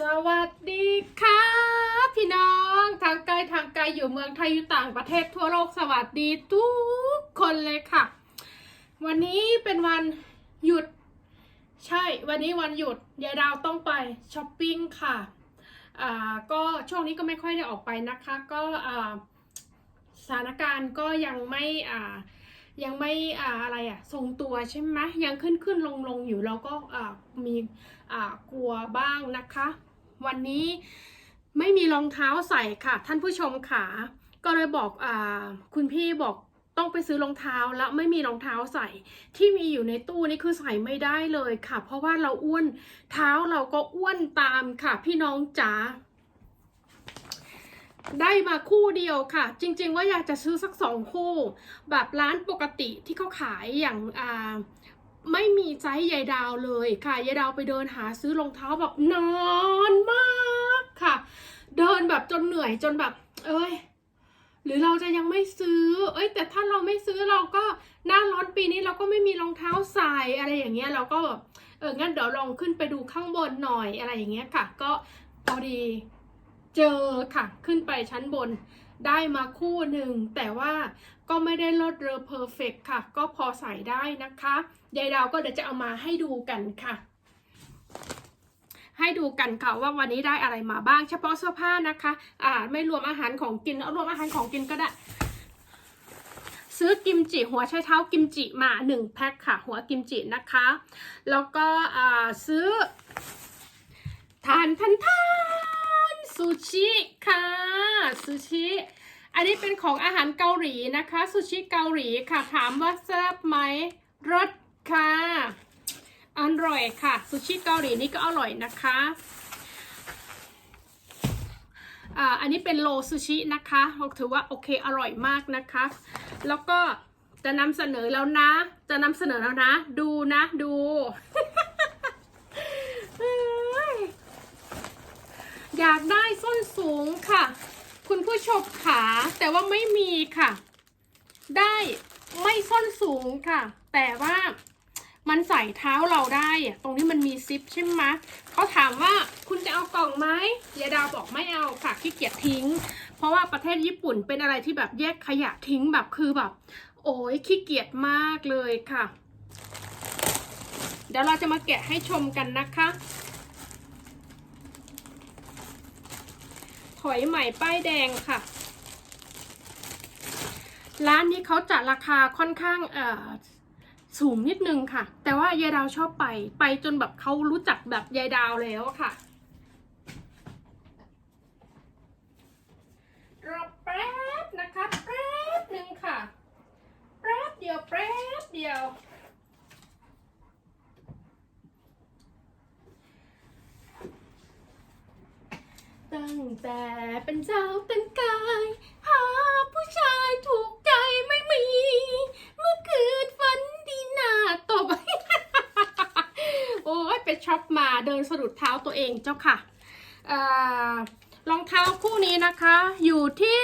สวัสดีค่ะ พี่น้องทางไกลทางไกลอยู่เมืองไทยอยู่ต่างประเทศทั่วโลกสวัสดีทุกคนเลยค่ะ วันนี้เป็นวันหยุด ใช่ วันนี้วันหยุดยายดาวต้องไปช้อปปิ้งค่ะอ่าก็ช่วงนี้ก็ไม่ค่อยได้ออกไปนะคะ ก็อ่าสถานการณ์ก็ยังไม่อ่ายังไม่อ่าอะไรอะทรงตัวใช่ไหมยังขึ้นขึ้นลงลงอยู่เราก็อ่ามีอ่ากลัวบ้างนะคะ วันนี้ไม่มีรองเท้าใส่ค่ะ ท่านผู้ชมค่ะ ก็เลยบอกอคุณพี่บอกต้องไปซื้อรองเท้าแล้วไม่มีรองเท้าใส่ที่มีอยู่ในตู้นี่คือใส่ไม่ได้เลยค่ะ เพราะว่าเราอ้วนเท้าเราก็อ้วนตามค่ะ พี่น้องจ๋าได้มาคู่เดียวค่ะ จริง ๆ ว่าอยากจะซื้อสักสองคู่ แบบร้านปกติที่เขาขายอย่างอ่า ไม่มีไซส์ยายดาวเลยค่ะยายดาวไปเดินหาซื้อรองเท้าแบบนานมากค่ะ เดินแบบจนเหนื่อยจนแบบ เอ้ย หรือเราจะยังไม่ซื้อ เอ้ย แต่ถ้าเราไม่ซื้อเราก็หน้าร้อนปีนี้เราก็ไม่มีรองเท้าใส่อะไรอย่างเงี้ยเราก็แบบเอองั้นเดี๋ยวลองขึ้นไปดูข้างบนหน่อยอะไรอย่างเงี้ยค่ะ ก็พอดีเจอค่ะขึ้นไปชั้นบน ได้มาคู่หนึ่ง แต่ว่าก็ไม่ได้ลดเรอเพอร์เฟกค่ะ ก็พอใส่ได้นะคะยายดาวก็เดี๋ยวจะเอามาให้ดูกันค่ะ ให้ดูกันค่ะว่าวันนี้ได้อะไรมาบ้าง เฉพาะเสื้อผ้านะคะ อ่าไม่รวมอาหารของกินเอารวมอาหารของกินก็ได้ซื้อกิมจิหัวไชเท้ากิมจิมาหนึ่งแพ็คค่ะ หัวกิมจินะคะ แล้วก็อ่าซื้อทานทานทาน ซูชิค่ะซูชิอันนี้เป็นของอาหารเกาหลีนะคะซูชิเกาหลีค่ะถามว่าแซ่บไหมรสค่ะอร่อยค่ะซูชิเกาหลีนี่ก็อร่อยนะคะอันนี้เป็นโลซูชินะคะถือว่าโอเคอร่อยมากนะคะ แล้วก็จะนำเสนอแล้วนะ จะนำเสนอแล้วนะ ดูนะดู อยากได้ส้นสูงค่ะ คุณผู้ชมขาแต่ว่าไม่มีค่ะ ได้ไม่ส้นสูงค่ะ แต่ว่ามันใส่เท้าเราได้อะตรงนี้มันมีซิปใช่ไหมเขาถามว่าคุณจะเอากล่องไหมยาดาวบอกไม่เอาค่ะขี้เกียจทิ้ง เพราะว่าประเทศญี่ปุ่นเป็นอะไรที่แบบแยกขยะทิ้งแบบคือแบบ โอ้ยขี้เกียจมากเลยค่ะ เดี๋ยวเราจะมาแกะให้ชมกันนะคะ ถอยใหม่ป้ายแดงค่ะ ร้านนี้เขาจัดราคาค่อนข้างเอ่อสูงนิดนึงค่ะ แต่ว่ายายดาวชอบไป ไปจนแบบเขารู้จักแบบยายดาวแล้วค่ะรอแป๊บนะคะแป๊บหนึ่งค่ะแป๊บเดียวแป๊บเดียว ตั้งแต่เป็นสาวเต็มกาย หาผู้ชายถูกใจไม่มี เมื่อคืนฝันดีหน้าตบ โอ้ยไปช็อปมาเดินสะดุดเท้าตัวเองเจ้าค่ะรองเท้าคู่นี้นะคะ อยู่ที่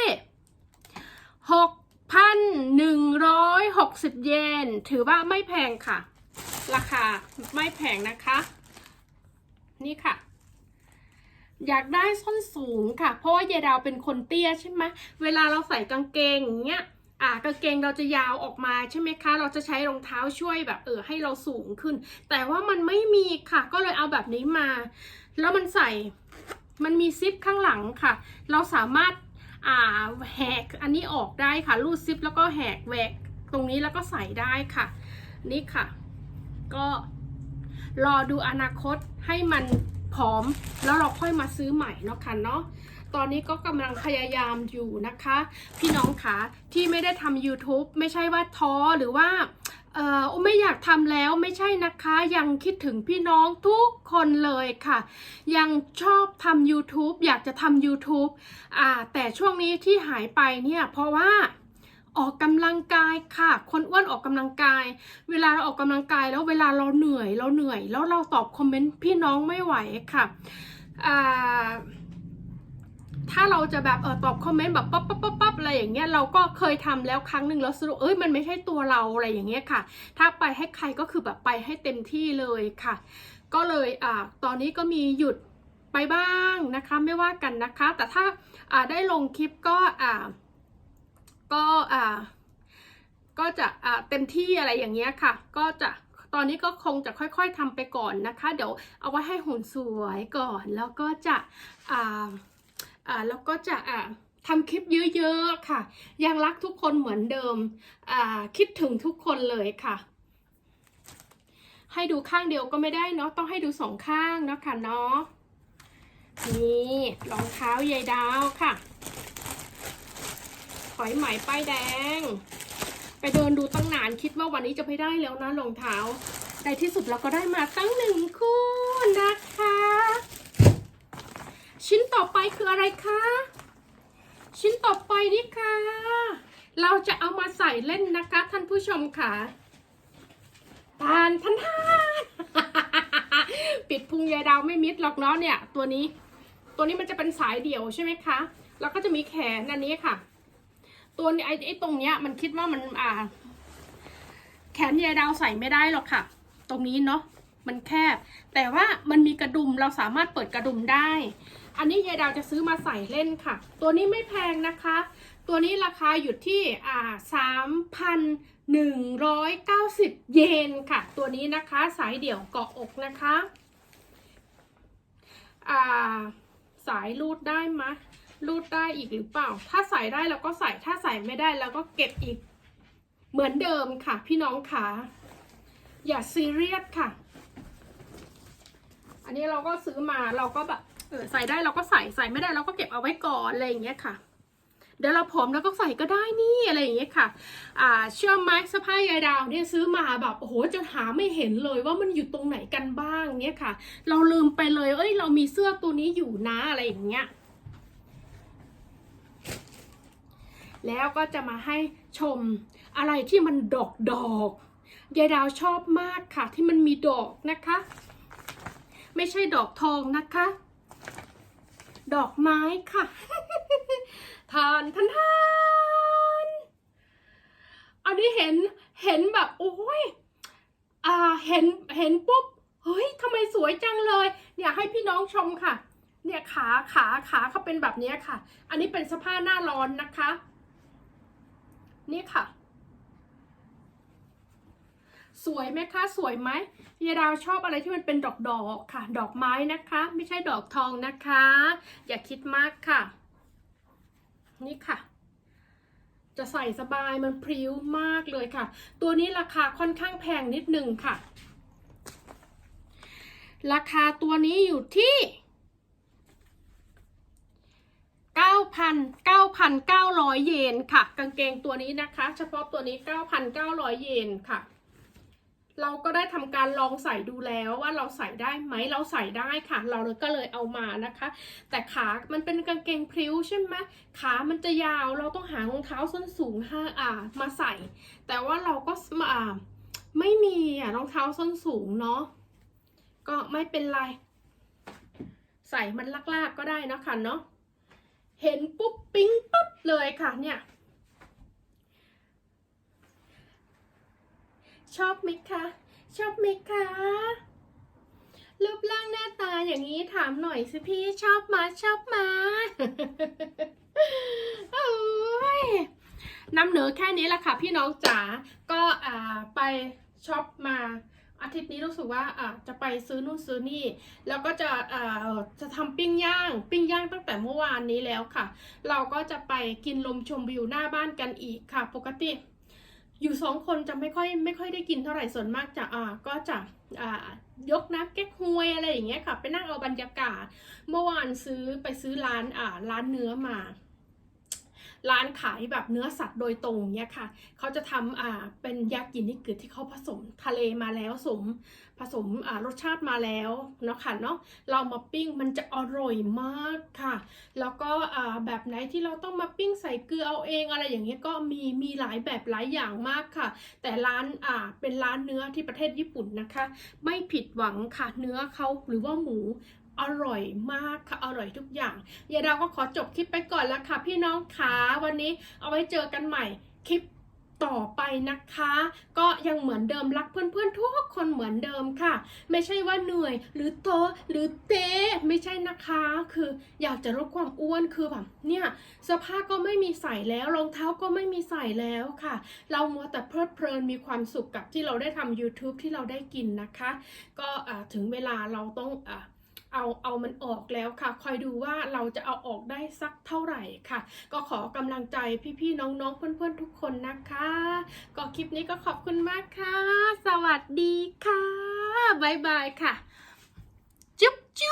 หกพันหนึ่งร้อยหกสิบเยน ถือว่าไม่แพงค่ะ ราคาไม่แพงนะคะ นี่ค่ะ อยากได้ส้นสูงค่ะ เพราะว่ายายดาวเป็นคนเตี้ยใช่ไหมเวลาเราใส่กางเกงอย่างเงี้ยอ่ากางเกงเราจะยาวออกมาใช่ไหมคะ เราจะใช้รองเท้าช่วยแบบเออให้เราสูงขึ้น แต่ว่ามันไม่มีค่ะ ก็เลยเอาแบบนี้มา แล้วมันใส่มันมีซิปข้างหลังค่ะ เราสามารถอ่าแหกอันนี้ออกได้ค่ะรูดซิปแล้วก็แหกแหวกตรงนี้แล้วก็ใส่ได้ค่ะ นี่ค่ะ ก็รอดูอนาคตให้มัน ผอม แล้วเราค่อยมาซื้อใหม่เนาะค่ะเนาะตอนนี้ก็กำลังพยายามอยู่นะคะ พี่น้องคะที่ไม่ได้ทำ YouTube ไม่ใช่ว่าท้อหรือว่าเออไม่อยากทำแล้วไม่ใช่นะคะ ยังคิดถึงพี่น้องทุกคนเลยค่ะ ยังชอบทำ YouTube อยากจะทำ YouTube อ่าแต่ช่วงนี้ที่หายไปเนี่ยเพราะว่า ออกกำลังกายค่ะ คนอ้วนออกกำลังกาย เวลาเราออกกำลังกายแล้วเวลาเราเหนื่อยเราเหนื่อย แล้วเราตอบคอมเมนต์พี่น้องไม่ไหวค่ะถ้าเราจะแบบเออตอบคอมเมนต์แบบปั๊บปั๊บปั๊บปั๊บอะไรอย่างเงี้ยเราก็เคยทำแล้วครั้งหนึ่งแล้วสรุปเอ้ยมันไม่ใช่ตัวเราอะไรอย่างเงี้ยค่ะ ถ้าไปให้ใครก็คือแบบไปให้เต็มที่เลยค่ะ ก็เลยอ่าตอนนี้ก็มีหยุดไปไปบ้างนะคะ ไม่ว่ากันนะคะ แต่ถ้าอ่าได้ลงคลิปก็อ่า ก็อ่าก็จะอ่าเต็มที่อะไรอย่างเงี้ยค่ะ ก็จะตอนนี้ก็คงจะค่อยๆทำไปก่อนนะคะ เดี๋ยวเอาไว้ให้หุ่นสวยก่อน แล้วก็จะอ่าอ่าแล้วก็จะอ่าทำคลิปเยอะๆค่ะ ยังรักทุกคนเหมือนเดิมอ่าคิดถึงทุกคนเลยค่ะ ให้ดูข้างเดียวก็ไม่ได้เนาะต้องให้ดูสองข้างเนาะค่ะเนาะนี่รองเท้ายายดาวค่ะ ถอยไหมป้ายแดง ไปเดินดูตั้งนานคิดว่าวันนี้จะไม่ได้แล้วนะรองเท้าในที่สุดเราก็ได้มาตั้งหนึ่งคู่นะคะ ชิ้นต่อไปคืออะไรคะ ชิ้นต่อไปนี่ค่ะ เราจะเอามาใส่เล่นนะคะ ท่านผู้ชมค่ะทานทันทานปิดพุงยายดาวไม่มิดหรอกเนาะเนี่ย ตัวนี้ ตัวนี้มันจะเป็นสายเดี่ยวใช่ไหมคะ แล้วก็จะมีแขนอันนี้ค่ะ ตัวนี้ไอ้ไอ้ตรงเนี้ยมันคิดว่ามันอ่า แขนยายดาวใส่ไม่ได้หรอกค่ะ ตรงนี้เนาะมันแคบ แต่ว่ามันมีกระดุมเราสามารถเปิดกระดุมได้ อันนี้ยายดาวจะซื้อมาใส่เล่นค่ะ ตัวนี้ไม่แพงนะคะ ตัวนี้ราคาอยู่ที่อ่าสามพันหนึ่งร้อยเก้าสิบเยนค่ะ ตัวนี้นะคะสายเดี่ยวเกาะอกนะคะ อ่า สายรูดได้ไหม รูดได้อีกหรือเปล่า ถ้าใส่ได้เราก็ใส่ถ้าใส่ไม่ได้เราก็เก็บอีก เหมือนเดิมค่ะ พี่น้องค่ะอย่าซีเรียสค่ะ อันนี้เราก็ซื้อมาเราก็แบบเออใส่ได้เราก็ใส่ใส่ไม่ได้เราก็เก็บเอาไว้ก่อนอะไรอย่างเงี้ยค่ะ เดี๋ยวเราผอมแล้วก็ใส่ก็ได้นี่อะไรอย่างเงี้ยค่ะ อ่าเชื่อไหมเสภาพยายดาวเนี่ยซื้อมาแบบโอ้โหจะหาไม่เห็นเลยว่ามันอยู่ตรงไหนกันบ้างเนี้ยค่ะ เราลืมไปเลยเอ้ยเรามีเสื้อตัวนี้อยู่นะอะไรอย่างเงี้ย แล้วก็จะมาให้ชมอะไรที่มันดอกดอกยายดาวชอบมากค่ะ ที่มันมีดอกนะคะ ไม่ใช่ดอกทองนะคะ ดอกไม้ค่ะทานทานทานอันนี้เห็นเห็นแบบโอ้ยอ่าเห็นเห็นปุ๊บเฮ้ยทำไมสวยจังเลยเนี่ยให้พี่น้องชมค่ะ เนี่ยขาขาขาเขาเป็นแบบนี้ค่ะ อันนี้เป็นเสภาพหน้าร้อนนะคะ นี่ค่ะ สวยไหมคะสวยไหมยายดาวชอบอะไรที่มันเป็นดอกดอกค่ะ ดอกไม้นะคะ ไม่ใช่ดอกทองนะคะ อย่าคิดมากค่ะ นี่ค่ะจะใส่สบายมันพริ้วมากเลยค่ะ ตัวนี้ราคาค่อนข้างแพงนิดนึงค่ะ ราคาตัวนี้อยู่ที่ 9,900 เยนค่ะ กางเกงตัวนี้นะคะ เฉพาะตัวนี้ 9,900 เยนค่ะ เราก็ได้ทำการลองใส่ดูแล้วว่าเราใส่ได้ไหมเราใส่ได้ค่ะ เราก็เลยเอามานะคะ แต่ขามันเป็นกางเกงพริ้วใช่ไหมขามันจะยาวเราต้องหารองเท้าส้นสูงห้าอ่ามาใส่ แต่ว่าเราก็อ่าไม่มีอะรองเท้าส้นสูงเนาะก็ไม่เป็นไร ใส่มันลากๆก็ได้นะคะเนาะ เห็นปุ๊บปิ๊งปั๊บเลยค่ะเนี่ยชอบไหมคะ ชอบไหมคะ รูปร่างหน้าตาอย่างนี้ถามหน่อยสิพี่ชอบมาชอบมาโอ้ยนำเหนือแค่นี้แหละค่ะพี่น้องจ๋าก็อ่าไปช็อปมา อาทิตย์นี้รู้สึกว่าอ่าจะไปซื้อนู่นซื้อนี่ แล้วก็จะอ่าจะทำปิ้งย่าง ปิ้งย่างตั้งแต่เมื่อวานนี้แล้วค่ะ เราก็จะไปกินลมชมวิวหน้าบ้านกันอีกค่ะ ปกติ อยู่สองคนจะไม่ค่อยไม่ค่อยได้กินเท่าไหร่ส่วนมากจะอ่าก็จะอ่ายกน้ำแก๊กฮวยอะไรอย่างเงี้ยค่ะ ไปนั่งเอาบรรยากาศ เมื่อวานซื้อไปซื้อร้านอ่าร้านเนื้อมา ร้านขายแบบเนื้อสัตว์โดยตรงเนี้ยค่ะเขาจะทำอ่าเป็นยากินิกุที่เขาผสมทะเลมาแล้วสมผสมอ่ารสชาติมาแล้วเนาะค่ะเนาะเรามาปิ้งมันจะอร่อยมากค่ะ แล้วก็อ่าแบบไหนที่เราต้องมาปิ้งใส่เกลือเอาเองอะไรอย่างเงี้ยก็มีมีหลายแบบหลายอย่างมากค่ะ แต่ร้านอ่าเป็นร้านเนื้อที่ประเทศญี่ปุ่นนะคะ ไม่ผิดหวังค่ะเนื้อเขาหรือว่าหมู อร่อยมากค่ะ อร่อยทุกอย่างยายดาวก็ขอจบคลิปไปก่อนแล้วค่ะ พี่น้องขาวันนี้เอาไว้เจอกันใหม่คลิปต่อไปนะคะ ก็ยังเหมือนเดิมรักเพื่อนๆทุกคนเหมือนเดิมค่ะ ไม่ใช่ว่าเหนื่อย หรือโตหรือเตะไม่ใช่นะคะ คืออยากจะลดความอ้วนคือแบบเนี่ยเสื้อผ้าก็ไม่มีใส่แล้วรองเท้าก็ไม่มีใส่แล้วค่ะ เรามัวแต่เพลิดเพลินมีความสุขกับที่เราได้ทำ YouTube ที่เราได้กินนะคะ ก็ถึงเวลาเราต้องอ่า เอาเอามันออกแล้วค่ะ คอยดูว่าเราจะเอาออกได้สักเท่าไหร่ค่ะ ก็ขอกำลังใจพี่ๆน้องๆเพื่อนๆทุกคนนะคะ ก็คลิปนี้ก็ขอบคุณมากค่ะ สวัสดีค่ะบ๊ายบายค่ะ